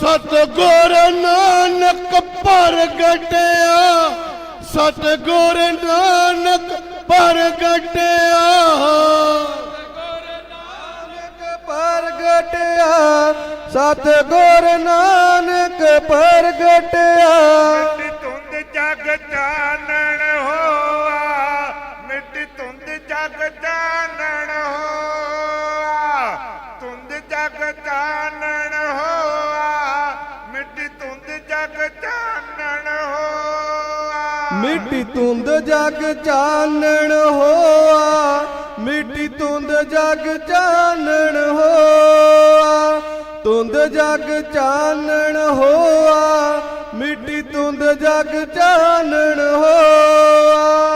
ਸਤਗੁਰ ਨਾਨਕ ਪ੍ਰਗਟਿਆ ਸਤਗੁਰ ਨਾਨਕ ਪ੍ਰਗਟਿਆ ਪ੍ਰਗਟਿਆ ਸਤਗੁਰ ਨਾਨਕ ਪ੍ਰਗਟਿਆ ਮਿੱਟੀ ਧੁੰਦ ਜਗ ਚਾਨਣ ਹੋਆ, ਮਿੱਟੀ ਧੁੰਦ ਜਗ ਚਾਨਣ ਹੋਆ, ਧੁੰਦ ਜਗ ਚਾਨਣ ਹੋਆ, ਮਿੱਟੀ ਧੁੰਦ ਜਗ ਚਾਨਣ ਹੋਆ।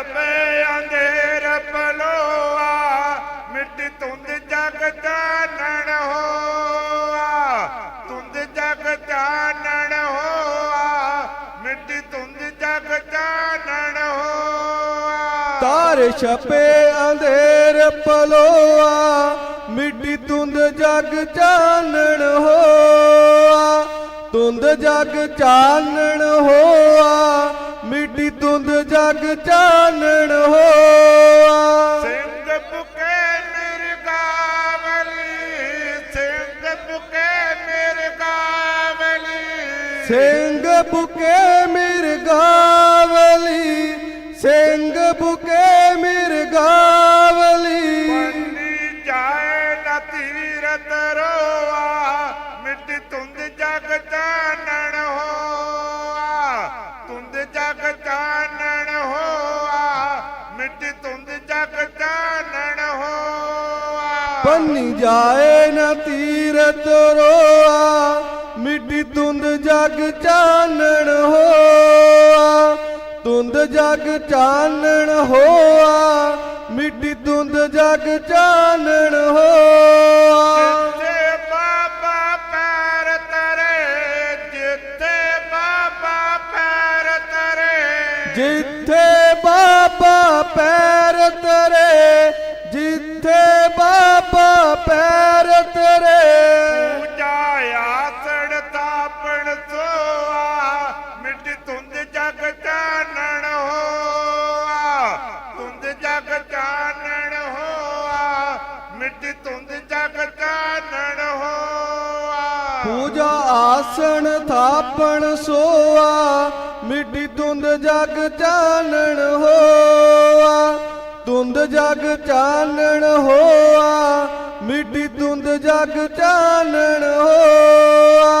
ਤਾਰੇ ਚਪੇ ਅੰਧੇਰ ਪਲੋਆ ਮਿੱਟੀ ਧੁੰਦ ਜਗ ਚਾਨਣ ਹੋਆ। ਧੁੰਦ ਜਗ ਚਾਨਣ ਹੋਆ, ਮਿੱਟੀ ਧੁੰਦ ਜਗ ਚਾਨਣ ਹੋਆ। ਤਾਰੇ ਛਪੇ ਅੰਧੇਰ ਪਲੋਆ ਮਿੱਟੀ ਧੁੰਦ ਜਗ ਚਾਨਣ ਹੋਆ। ਧੁੰਦ ਜਗ ਚਾਨਣ ਹੋਆ। ਧੁੰਦ ਜਗ ਚਾਨਣ ਹੋਆ। ਸਿੰਘ ਬੁਕੇ ਮਿਰਗਾਵਲੀ ਸਿੰਘ ਬੁਕੇ ਮਿਰਗਾਵਲੀ ਸਿੰਘ ਬੁਕੇ ਮਿਰਗਾਵਲੀ ਸਿੰਘ ਬੁਕੇ ਮਿਰਗਾਵਲੀ ਜਾਏ ਨਾ ਤੀਰਤ ਰੋਆ ਮਿੱਟੀ ਧੁੰਦ ਜਗ ਚਾਨਣ ਹੋਆ। ਧੁੰਦ ਜਗ ਚਾਨਣ ਹੋਆ ਮਿੱਟੀ ਧੁੰਦ ਜਗ ਚਾਨਣ ਹੋਆ। ਜਿੱਥੇ ਬਾਬਾ ਪੈਰ ਤਰੇ ਜਿੱਥੇ ਬਾਬਾ ਪੈਰ ਤਰੇ। ਜਿੱਥੇ ਬਾਬਾ ਪੈਰ ਮਿੱਟੀ ਧੁੰਦ ਜਗ ਚਾਨਣ ਹੋਆ ਧੁੰਦ ਜਗ ਚਾਨਣ ਹੋਆ ਮਿੱਟੀ ਧੁੰਦ ਜਗ ਚਾਨਣ ਹੋਆ। ਪੂਜਾ ਆਸਣ ਥਾਪਣ ਸੋਆ ਮਿੱਟੀ ਧੁੰਦ ਜਗ ਚਾਨਣ ਹੋਆ ਧੁੰਦ ਜਗ ਚਾਨਣ ਹੋਆ ਮਿੱਟੀ ਧੁੰਦ ਜਗ ਚਾਨਣ ਹੋਆ।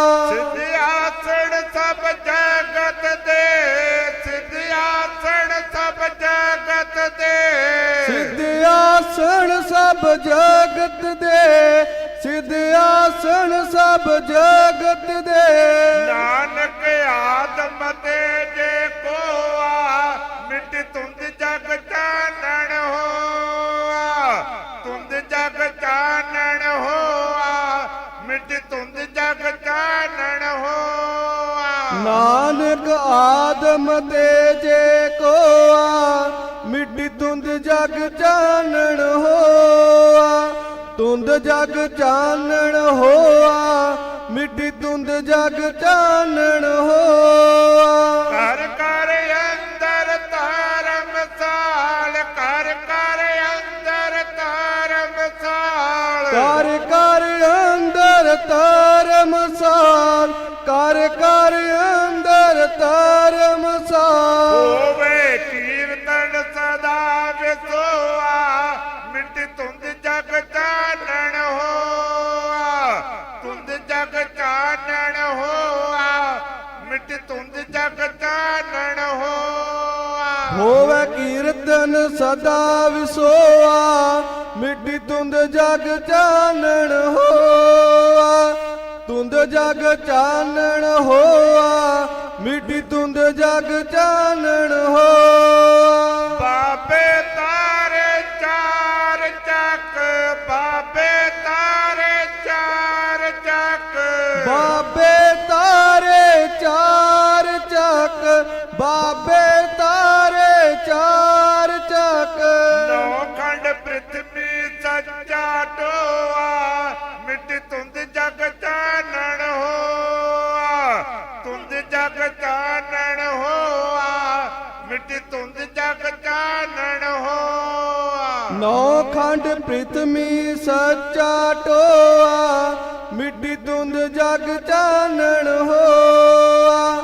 ਸਿੱਧ ਆਸਣ ਸਭ ਜਗਤ ਦੇ ਸਿੱਧ ਆਸਣ ਸਭ ਜਗਤ ਦੇ। ਨਾਨਕ ਆਦਮ ਤੇ ਜੇ ਕੋਆ ਮਿੱਟ ਤੁੰਦ ਜਗ ਚਾਨਣ ਹੋਆ। ਤੁੰਦ ਜਗ ਚਾਨਣ ਹੋਆ ਮਿੱਟ ਤੁੰਦ ਜਗ ਚਾਨਣ ਹੋਆ। ਨਾਨਕ ਆਦਮ ਤੇ ਜੇ ਕੋਆ ਜਗ ਚਾਨਣ ਹੋਆ ਧੁੰਦ ਜਗ ਚਾਨਣ ਹੋਆ ਮਿੱਟੀ ਧੁੰਦ ਜਗ ਚਾਨਣ ਹੋਆ। ਕਰ ਕਰ ਮਿੱਟ ਤੁੰਦ ਜਗ ਚਾਨਣ ਹੋਆ। ਹੋਵੇ ਕੀਰਤਨ ਸਦਾ ਵਿਸੋਆ, ਮਿੱਟੀ ਧੁੰਦ ਜਗ ਚਾਨਣ ਹੋਆ। ਧੁੰਦ ਜਗ ਚਾਨਣ ਹੋਆ, ਮਿੱਟੀ ਧੁੰਦ ਜਗ ਚਾਨਣ ਹੋਆ। ਨੌ ਖੰਡ ਪ੍ਰਿਥਮੀ ਸੱਚਾ ਟੋਆ, ਮਿੱਟੀ ਤੁੰਦ ਜਗ ਚਾਨਣ ਹੋਆ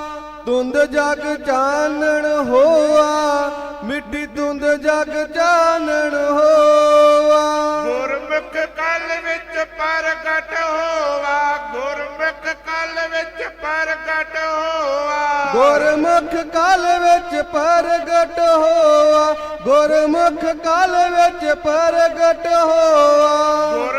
ਤੁੰਦ ਜਗ ਚਾਨਣ ਹੋਆ, ਮਿੱਟੀ ਤੁੰਦ ਜਗ ਚਾਨਣ ਹੋਆ। ਵਿੱਚ ਪ੍ਰਗਟ ਹੋਆ ਗੁਰਮੁਖ ਕਲ ਵਿੱਚ ਪ੍ਰਗਟ ਹੋਆ। ਗੁਰਮੁਖ ਕਾਲ ਵਿੱਚ ਪ੍ਰਗਟ ਹੋਆ ਗੁਰਮੁਖ ਕਾਲ ਵਿੱਚ ਪ੍ਰਗਟ ਹੋਆ।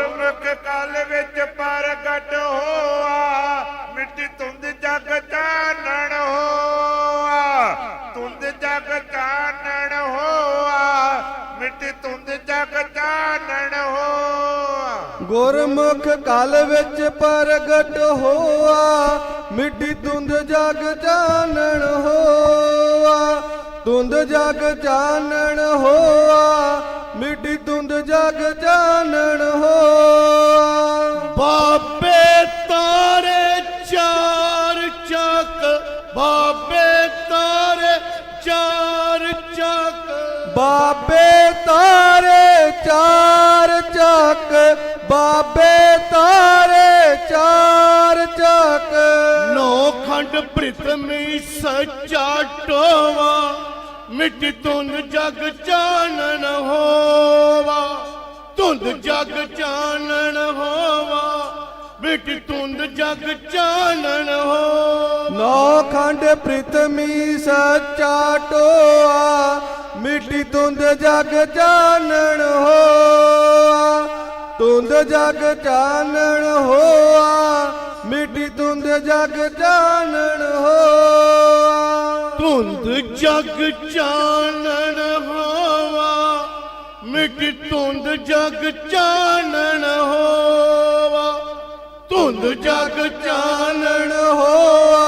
ਗੁਰਮੁਖ ਕਾਲ ਵਿੱਚ ਪ੍ਰਗਟ ਹੋਆ ਮਿੱਟੀ ਤੁੰਦ ਜਗ ਚਾਨਣ ਹੋਆ ਤੁੰਦ ਜਗ ਚਾਨਣ ਹੋਆ ਮਿੱਟੀ ਤੁੰਦ ਜਗ ਚਾਨਣ ਹੋਆ। ਬਾਬੇ ਤਾਰੇ ਚਾਰ ਚੱਕ ਬਾਬੇ ਤਾਰੇ ਚਾਰ ਚੱਕ। ਬਾਬੇ ਪ੍ਰਿਤਮੀ ਸੱਚਾ ਟੋਵਾ ਮਿੱਟੀ ਧੁੰਦ ਜਗ ਚਾਨਣ ਹੋਵਾ। ਧੁੰਦ ਜਗ ਚਾਨਣ ਹੋਵਾ ਮਿੱਟੀ ਧੁੰਦ ਜਗ ਚਾਨਣ ਹੋ ਨੌ ਖੰਡ ਪ੍ਰਿਤਮੀ ਸੱਚਾ ਟੋਆ ਮਿੱਟੀ ਧੁੰਦ ਜਗ ਚਾਨਣ ਹੋਆ। ਤੁੰਦ ਜਗ ਚਾਨਣ ਹੋਆ ਮਿੱਟੀ ਤੁੰਦ ਜਗ ਚਾਨਣ ਹੋਆ। ਧੁੰਦ ਜਗ ਚਾਨਣ ਹੋਵਾ ਮਿੱਟੀ ਧੁੰਦ ਜਗ ਚਾਨਣ ਹੋਵਾ ਧੁੰਦ ਜਗ ਚਾਨਣ ਹੋਆ।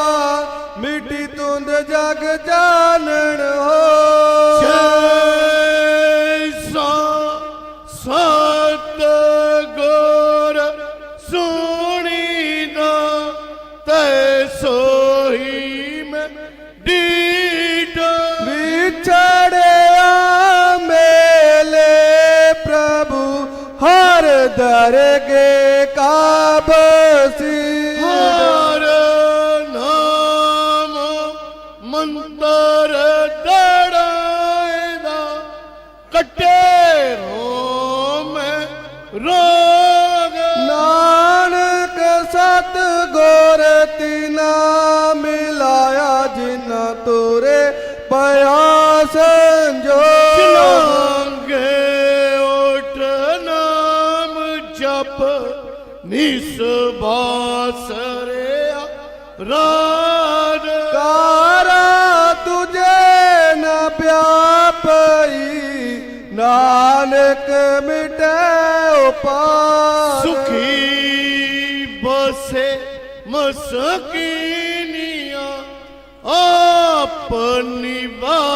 ਮਿੱਟੀ ਤੁੰਦ ਜਗ ਚਾਨਣ ਹੋਆ। ਜੈ ਸਾ દરેકે કાબા ਰਾਜ। ਕਾਰਾ ਤੁਝੇ ਨ ਪਿਆਪਈ ਨਾਨਕ ਮਿਟੈ ਉਪਾਰ। ਸੁਖੀ ਬਸੇ ਮਸਕੀਨੀਆਂ ਆਪਣੀ ਬਾਤ